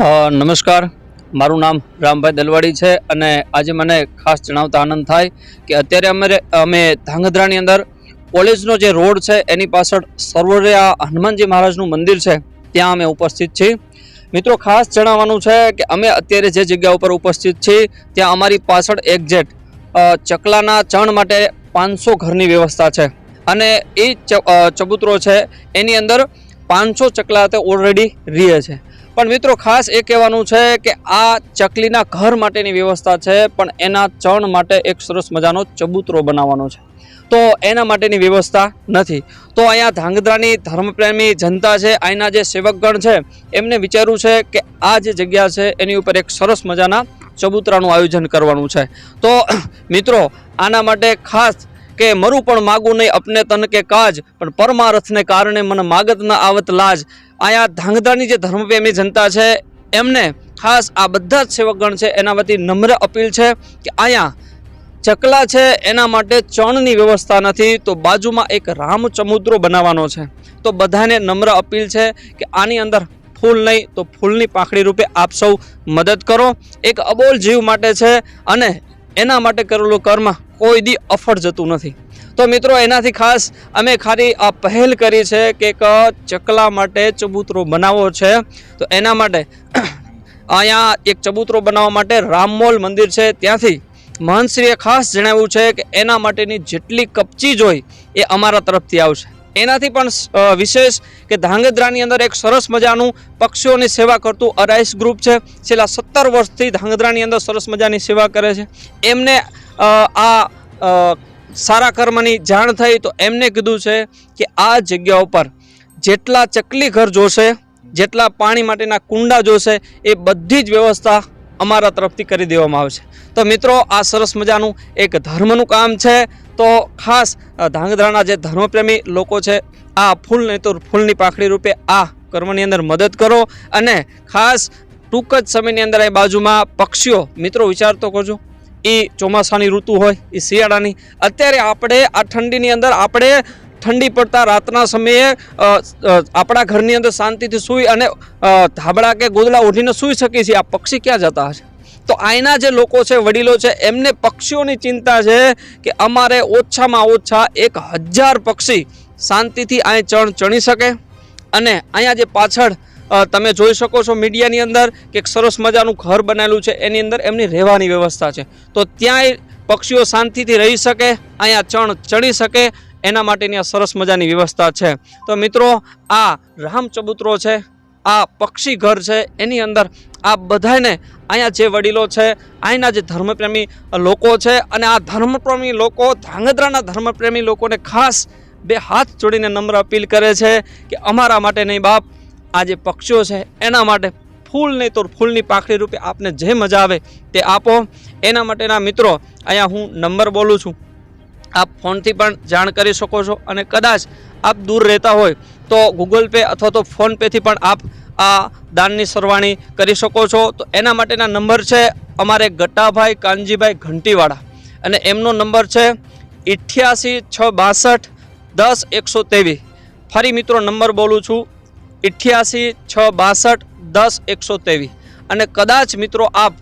નમસ્કાર. મારું નામ રામભાઈ દલવાડી છે અને આજે મને ખાસ જણાવતા આનંદ થાય કે અત્યારે અમે અમે ધાંગધ્રાની અંદર કોલેજનો જે રોડ છે એની પાછળ સરોવરે હનુમાનજી મહારાજનું મંદિર છે, ત્યાં અમે ઉપસ્થિત છીએ. મિત્રો, ખાસ જણાવવાનું છે કે અમે અત્યારે જે જગ્યા ઉપર ઉપસ્થિત છીએ, ત્યાં અમારી પાછળ એક્ઝેટ ચકલાના ચણ માટે પાંચસો ઘરની વ્યવસ્થા છે. અને એ ચબૂતરો છે, એની અંદર પાંચસો ચકલા તે ઓલરેડી રહે છે. પણ મિત્રો ખાસ એ કહેવાનું છે કે આ ચકલીના ઘર માટેની વ્યવસ્થા છે, પણ એના ચણ માટે એક સરસ મજાનો ચબૂતરો બનાવવાનો છે. તો એના માટેની વ્યવસ્થા નથી. તો અહીંયા ધાંગધ્રાની ધર્મપ્રેમી જનતા છે, અહીંના જે સેવકગણ છે, એમને વિચાર્યું છે કે આ જે જગ્યા છે, એની ઉપર એક સરસ મજાના ચબૂતરાનું આયોજન કરવાનું છે. તો, મિત્રો, આના માટે ખાસ કે મરું પણ માગું નહીં અપને તન કે કાજ, પણ પરમારથને કારણે મને માગત ન આવત લાજ. અહીંયા ધાંગધાની જે ધર્મપ્રેમી જનતા છે, એમને ખાસ આ બધા જ સેવકગણ છે, એના વતી નમ્ર અપીલ છે કે અહીંયા ચકલા છે, એના માટે ચણની વ્યવસ્થા નથી, તો બાજુમાં એક રામ ચમુદ્રો બનાવવાનો છે. તો બધાને નમ્ર અપીલ છે કે આની અંદર ફૂલ નહીં, તો ફૂલની પાંખડી રૂપે આપ સૌ મદદ કરો. એક અબોલ જીવ માટે છે અને એના માટે કરેલું કર્મ કોઈ દી અફળ જતું નથી. તો મિત્રો, એનાથી ખાસ અમે ખાલી આ પહેલ કરી છે કે એક ચકલા માટે ચબૂતરો બનાવવો છે. તો એના માટે અહીંયા એક ચબૂતરો બનાવવા માટે રામમોલ મંદિર છે. ત્યાંથી મહંતશ્રીએ ખાસ જણાવ્યું છે કે એના માટેની જેટલી કપચી જોઈ એ અમારા તરફથી આવશે. એનાથી પણ વિશેષ કે ધાંગધ્રાની અંદર એક સરસ મજાનું પક્ષીઓની સેવા કરતું અરાઈસ ગ્રુપ છે. છેલ્લા સત્તર વર્ષથી ધાંગધ્રાની અંદર સરસ મજાની સેવા કરે છે. એમને આ સારા કર્મની જાણ થઈ તો એમને કીધું છે કે આ જગ્યા ઉપર જેટલા ચકલી ઘર જોશે, જેટલા પાણી માટેના કુંડા જોશે, એ બધી જ વ્યવસ્થા અમારા તરફથી કરી દેવામાં આવશે તો મિત્રો, આ સરસ મજાનું એક ધર્મનું કામ છે. તો ખાસ ધાંગધ્રાના જે ધર્મપ્રેમી લોકો છે, આ ફૂલ નહીં તો ફૂલની પાખડી રૂપે આ કર્મની અંદર મદદ કરો અને ખાસ ટૂંક જ સમયની અંદર એ બાજુમાં પક્ષીઓ, મિત્રો વિચારતો કરજો એ ચોમાસાની ઋતુ હોય એ શિયાળાની, અત્યારે આપણે આ ઠંડીની અંદર આપણે ઠંડી પડતા રાતના સમયે આપણા ઘરની અંદર શાંતિથી સૂઈ અને ધાબળા કે ગોદલા ઓઢીને સૂઈ શકીએ છીએ. આ પક્ષી ક્યાં જતા હશે? તો અહીંના જે લોકો છે, વડીલો છે, એમને પક્ષીઓની ચિંતા છે કે અમારે ઓછામાં ઓછા એક હજાર પક્ષી શાંતિથી અહીં ચણ ચણી શકે અને અહીંયા જે પાછળ તમે જોઈ શકો છો મીડિયાની અંદર કે એક સરસ મજાનું ઘર બનાવેલું છે. એની અંદર એમની રહેવાની વ્યવસ્થા છે. તો ત્યાંય પક્ષીઓ શાંતિથી રહી શકે, અહીંયા ચણ ચણી શકે એના માટેની આ સરસ મજાની વ્યવસ્થા છે. તો મિત્રો, આ રામ ચબૂતરો છે, આ પક્ષી ઘર છે, એની અંદર આ બધાને અહીંયા જે વડીલો છે, અહીંના જે ધર્મપ્રેમી લોકો છે અને આ ધર્મપ્રેમી લોકો ધ્રાંગધ્રાના ધર્મપ્રેમી લોકોને ખાસ બે હાથ જોડીને નમ્ર અપીલ કરે છે કે અમારા માટે નહીં બાપ, આ જે પક્ષીઓ છે, એના માટે ફૂલ નહીં તો ફૂલની પાખડી રૂપે આપને જે મજા આવે તે આપો. એના માટેના મિત્રો, અહીંયા હું નંબર બોલું છું. આપ ફોનથી પણ જાણ કરી શકો છો અને કદાચ આપ દૂર રહેતા હોય તો ગૂગલ પે અથવા તો ફોનપેથી પણ આપ આ દાનની સરવાણી કરી શકો છો. તો એના માટેના નંબર છે અમારે ગટાભાઈ કાનજીભાઈ ઘંટીવાળા અને એમનો નંબર છે ઇઠ્યાસી છ બાસઠ દસ એકસો ત્રેવીસ. ફરી મિત્રો નંબર બોલું છું ઇઠ્યાસી છ બાસઠ દસ એકસો ત્રેવીસ. અને કદાચ મિત્રો આપ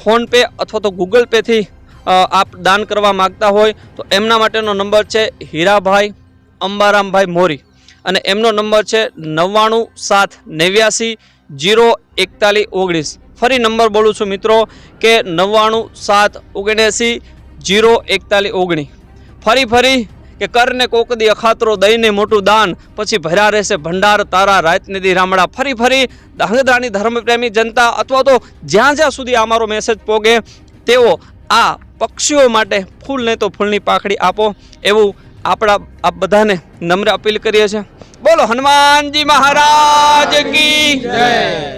ફોનપે અથવા તો ગૂગલ પેથી આપ દાન કરવા માગતા હોય તો એમના માટેનો નંબર છે હીરાભાઈ અંબારામભાઈ મોરી. અને એમનો નંબર છે નવ્વાણું સાત નેવ્યાસી જીરો એકતાલીસ ઓગણીસ. ફરી નંબર બોલું છું મિત્રો કે નવ્વાણું સાત ઓગણએંસી જીરો એકતાલીસ ઓગણીસ. ફરી ફરી કે કરને કોક દી અખાતરો દઈને મોટું દાન, પછી ભર્યા રહેશે ભંડાર, તારા રાતનિધિ રામડા. ફરી ફરી ધાંગધ્રાની ધર્મપ્રેમી જનતા અથવા તો જ્યાં જ્યાં સુધી અમારો મેસેજ પોગે, તેઓ આ પક્ષીઓ માટે ફૂલ નહીં તો ફૂલની પાખડી આપો એવું આપણા આપ બધાને નમ્ર અપીલ કરીએ છીએ. બોલો, હનુમાનજી મહારાજ કી જય.